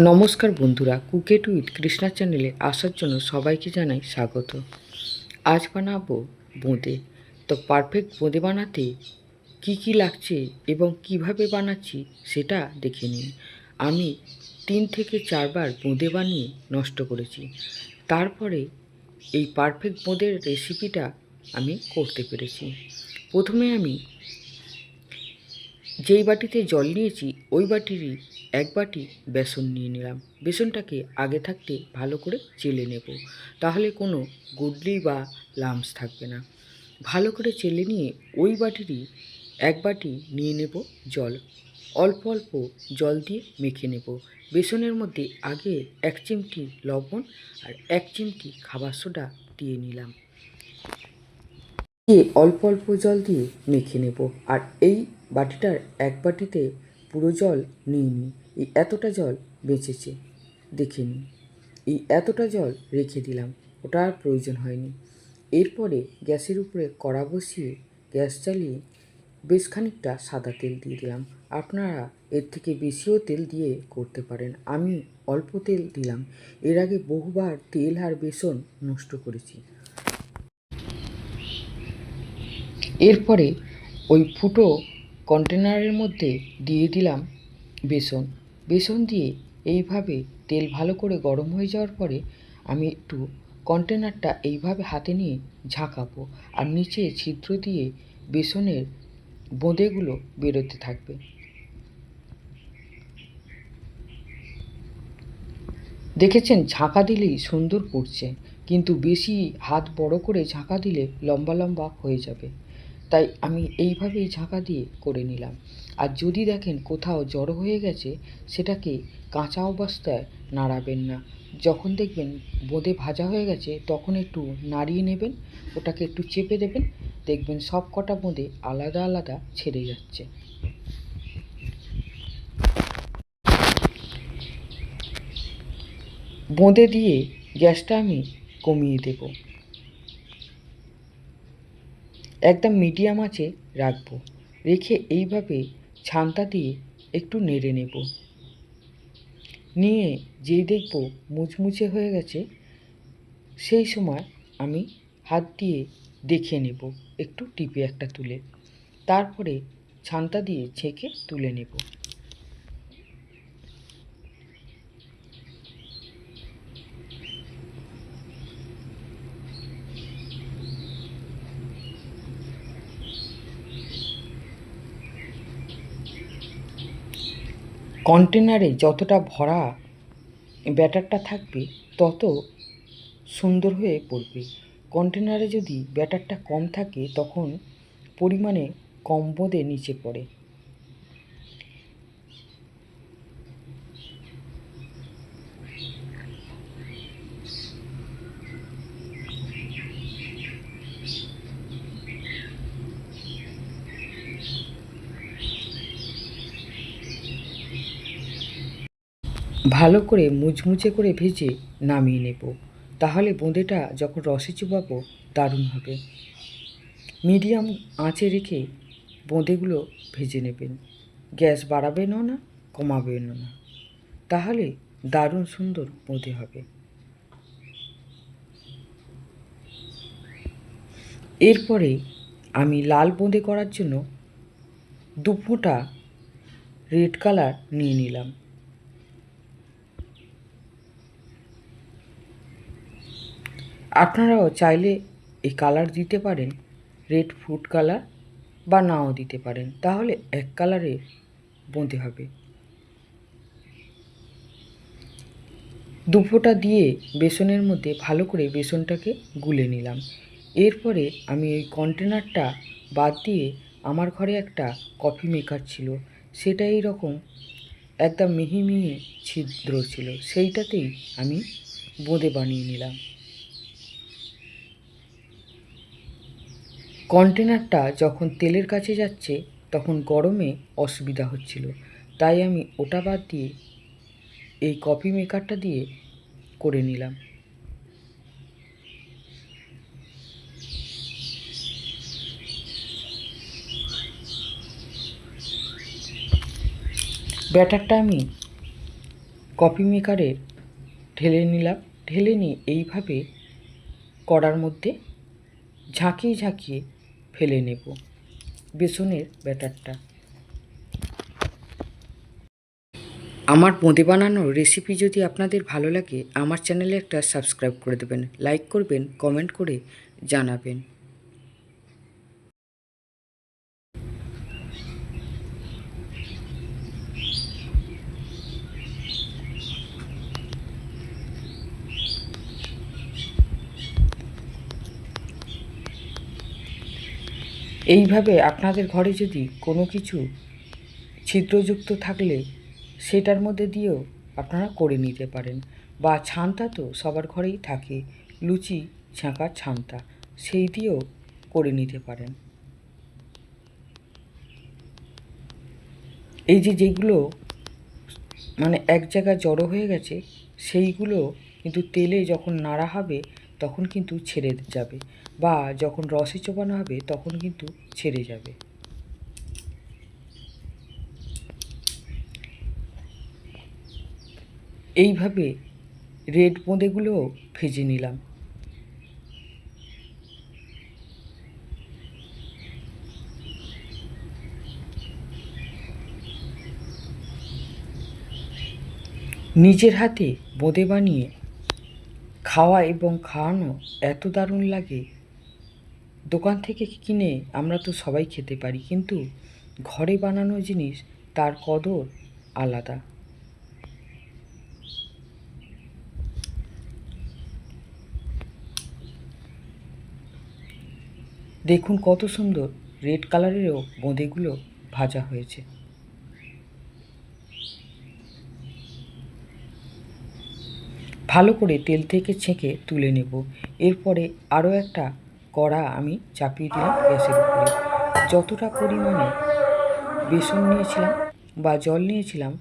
নমস্কার বন্ধুরা cook it with Krishna চ্যানেলে আসার জন্য সবাইকে জানাই স্বাগত। আজ বানাবো বোঁদে। তো পারফেক্ট বোঁদে বানাতে কি কি লাগছে এবং কীভাবে বানাচ্ছি সেটা দেখে নিন। আমি তিন থেকে চারবার বোঁদে বানিয়ে নষ্ট করেছি। তারপরে এই পারফেক্ট বোঁদের রেসিপিটা আমি করতে পেরেছি। প্রথমে আমি যেই বাটিতে জল নিয়েছি, ওই বাটিরই এক বাটি বেসন নিয়ে নিলাম। বেসনটাকে আগে থাকতে ভালো করে চেলে নেব। তাহলে কোনো গুডলি বা লামস থাকবে না। ভালো করে চেলে নিয়ে ওই বাটিরই এক বাটি নিয়ে নেব জল। অল্প অল্প জল দিয়ে মেখে নেব। বেসনের মধ্যে আগে এক চিমটি লবণ আর এক চিমটি খাবার সোডা দিয়ে নিলাম। দিয়ে অল্প অল্প জল দিয়ে মেখে নেব। আর এই বাটিটার এক বাটিতে পুরো জল নিয়ে নিই এই এতটা জল বেঁচেছে। দেখে এই এতটা জল রেখে দিলাম, ওটা আর প্রয়োজন হয়নি। এরপরে গ্যাসের উপরে কড়া বসিয়ে গ্যাস চালিয়ে বেশ খানিকটা সাদা তেল দিয়ে দিলাম। আপনারা এর থেকে বেশিও তেল দিয়ে করতে পারেন, আমি অল্প তেল দিলাম। এর আগে বহুবার তেল আর বেসন নষ্ট করেছি। এরপরে ওই ফুটো কন্টেনারের মধ্যে দিয়ে দিলাম বেসন। বেসন দিয়ে এইভাবে তেল ভালো করে গরম হয়ে যাওয়ার পরে আমি একটু কন্টেনারটা এইভাবে হাতে নিয়ে ঝাঁকাবো আর নিচে ছিদ্র দিয়ে বেসনের বোঁদেগুলো বেরোতে থাকবে। দেখেছেন, ঝাঁকা দিলেই সুন্দর পড়ছে কিন্তু বেশি হাত বড় করে ঝাঁকা দিলে লম্বা লম্বা হয়ে যাবে। তাই আমি এইভাবেই ঝাঁকা দিয়ে করে নিলাম। আর যদি দেখেন কোথাও জড়ো হয়ে গেছে, সেটাকে কাঁচা অবস্থায় নাড়াবেন না। যখন দেখবেন বোঁদে ভাজা হয়ে গেছে, তখন একটু নাড়িয়ে নেবেন, ওটাকে একটু চেপে দেবেন, দেখবেন সব কটা বোঁদে আলাদা আলাদা ছেড়ে যাচ্ছে। বোঁদে দিয়ে গ্যাসটা আমি কমিয়ে দেব। একদম মিডিয়াম আছে, রাখব। রেখে এইভাবে ছানটা দিয়ে একটু নেড়ে নেব। নিয়ে যেই দেখব মুচমুচে হয়ে গেছে, সেই সময় আমি হাত দিয়ে দেখে নেব, একটু টিপে একটা তুলে। তারপরে ছানটা দিয়ে ছেঁকে তুলে নেব। কন্টেনারে যতটা ভরা ব্যাটারটা থাকবে, তত সুন্দর হয়ে পড়বে। কন্টেনারে যদি ব্যাটারটা কম থাকে, তখন পরিমাণে কম বোঁদে নিচে পড়ে। ভালো করে মুচমুচে করে ভেজে নামিয়ে নেব। তাহলে বোঁদেটা যখন রসে চুবাবো, দারুণ হবে। মিডিয়াম আঁচে রেখে বোঁদেগুলো ভেজে নেবেন। গ্যাস বাড়াবেনও না, কমাবেনও না। তাহলে দারুণ সুন্দর বোঁদে হবে। এরপরে আমি লাল বোঁদে করার জন্য দু রেড কালার নিয়ে নিলাম। আপনারাও চাইলে এই কালার দিতে পারেন রেড ফুড কালার বা নাও দিতে পারেন, তাহলে এক কালারে বোঁদে হবে। দুফোটা দিয়ে বেসনের মধ্যে ভালো করে বেসনটাকে গুলে নিলাম। এরপরে আমি ওই কন্টেনারটা বাদ দিয়ে আমার ঘরে একটা কফি মেকার ছিল, সেটা এই রকম একদম মিহি মিহি ছিদ্র ছিল, সেইটাতেই আমি বোঁদে বানিয়ে নিলাম। কন্টেনারটা যখন তেলের কাছে যাচ্ছে, তখন গরমে অসুবিধা হচ্ছিল। তাই আমি ওটা বাদ দিয়ে এই কফি মেকারটা দিয়ে করে নিলাম। ব্যাটারটা আমি কফি মেকারে ঢেলে নিলাম। ঢেলে নিয়ে এইভাবে কড়ার মধ্যে ঝাঁকিয়ে ঝাঁকিয়ে ফেলে নেব। বেসনের ব্যাটারটা। আমার বোঁদে বানানোর রেসিপি যদি আপনাদের ভালো লাগে, আমার চ্যানেলে একটা সাবস্ক্রাইব করে দেবেন। লাইক করবেন কমেন্ট করে জানাবেন। এইভাবে আপনাদের ঘরে যদি কোনো কিছু ছিদ্রযুক্ত থাকলে সেটার মধ্যে দিয়েও আপনারা করে নিতে পারেন। বা ছান্তা তো সবার ঘরেই থাকে, লুচি ছাঁকার ছান্তা, সেই দিয়েও করে নিতে পারেন। এই যে যেগুলো মানে এক জায়গায় জড়ো হয়ে গেছে, সেইগুলো কিন্তু তেলে যখন নাড়া হবে তখন কিন্তু ছেড়ে যাবে বা যখন রসে চোবানো হবে তখন কিন্তু ছেড়ে যাবে। এইভাবে রেড বোঁদেগুলোও ভেজে নিলাম। নিজের হাতে বোঁদে বানিয়ে খাওয়া এবং খাওয়ানো এত দারুণ লাগে। দোকান থেকে কিনে আমরা তো সবাই খেতে পারি, কিন্তু ঘরে বানানো জিনিস তার কদর আলাদা। দেখুন কত সুন্দর রেড কালারেরও বোঁদেগুলো ভাজা হয়েছে। ভালো করে তেল থেকে ছেঁকে তুলে নেব। এরপরে আরও একটা কড়া আমি চাপিয়ে দিলাম গ্যাসের উপরে। যতটা পরিমাণে বেসন নিয়েছিলাম বা জল নিয়েছিলাম,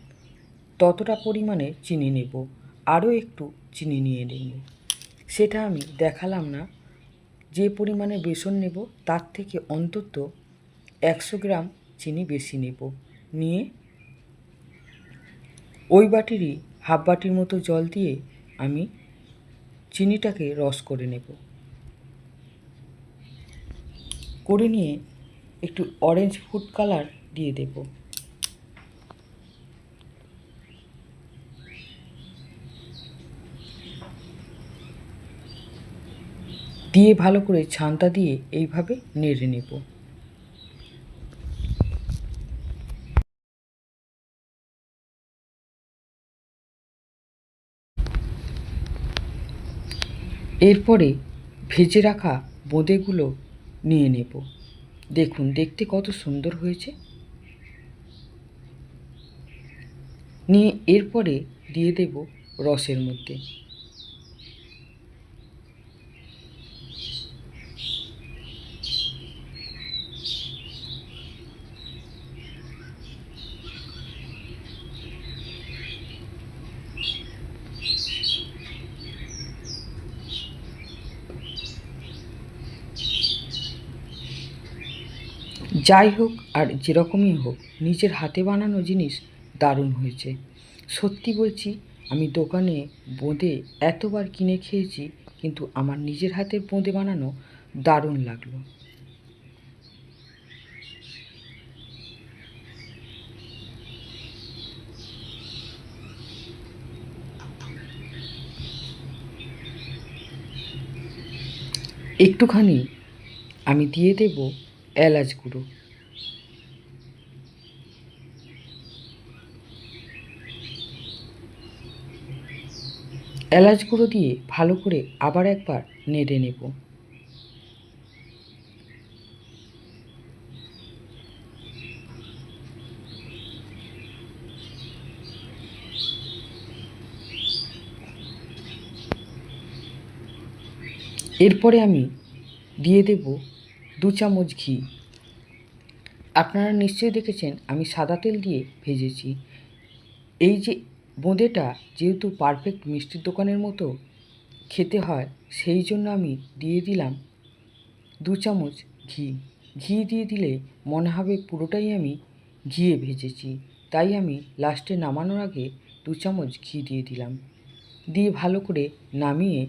ততটা পরিমাণে চিনি নেব। আরও একটু চিনি নিয়ে নেব। সেটা আমি দেখালাম না। যে পরিমাণে বেসন নেব, তার থেকে অন্তত একশো গ্রাম চিনি বেশি নেব। নিয়ে ওই বাটিরই হাফ বাটির মতো জল দিয়ে আমি চিনিটাকে রস করে নেব। করে নিয়ে একটু অরেঞ্জ ফুড কালার দিয়ে দেব। দিয়ে ভালো করে ছান্তা দিয়ে এইভাবে নেড়ে নেব। এরপরে ভেজে রাখা বোঁদেগুলো নিয়ে নেব। দেখুন, দেখতে কত সুন্দর হয়েছে। নিয়ে এরপরে দিয়ে দেব রসের মধ্যে। যাই হোক আর যেরকমই হোক, নিজের হাতে বানানো জিনিস দারুণ হয়েছে। সত্যি বলছি, আমি দোকানে বোঁদে এতবার কিনে খেয়েছি, কিন্তু আমার নিজের হাতের বোঁদে বানানো দারুণ লাগল। একটুখানি আমি দিয়ে দেব এলাচ গুঁড়ো। এলাচ গুঁড়ো দিয়ে ভালো করে আবার একবার নেড়ে নেব। এরপরে আমি দিয়ে দেব দু চামচ ঘি। আপনারা নিশ্চয়ই দেখেছেন, আমি সাদা তেল দিয়ে ভেজেছি। এই যে বোঁদেটা যেহেতু পারফেক্ট মিষ্টির দোকানের মতো খেতে হয়, সেই জন্য আমি দিয়ে দিলাম দু চামচ ঘি। ঘি দিয়ে দিলে মনে হবে পুরোটাই আমি ঘিয়ে ভেজেছি। তাই আমি লাস্টে নামানোর আগে দু চামচ ঘি দিয়ে দিলাম। দিয়ে ভালো করে নামিয়ে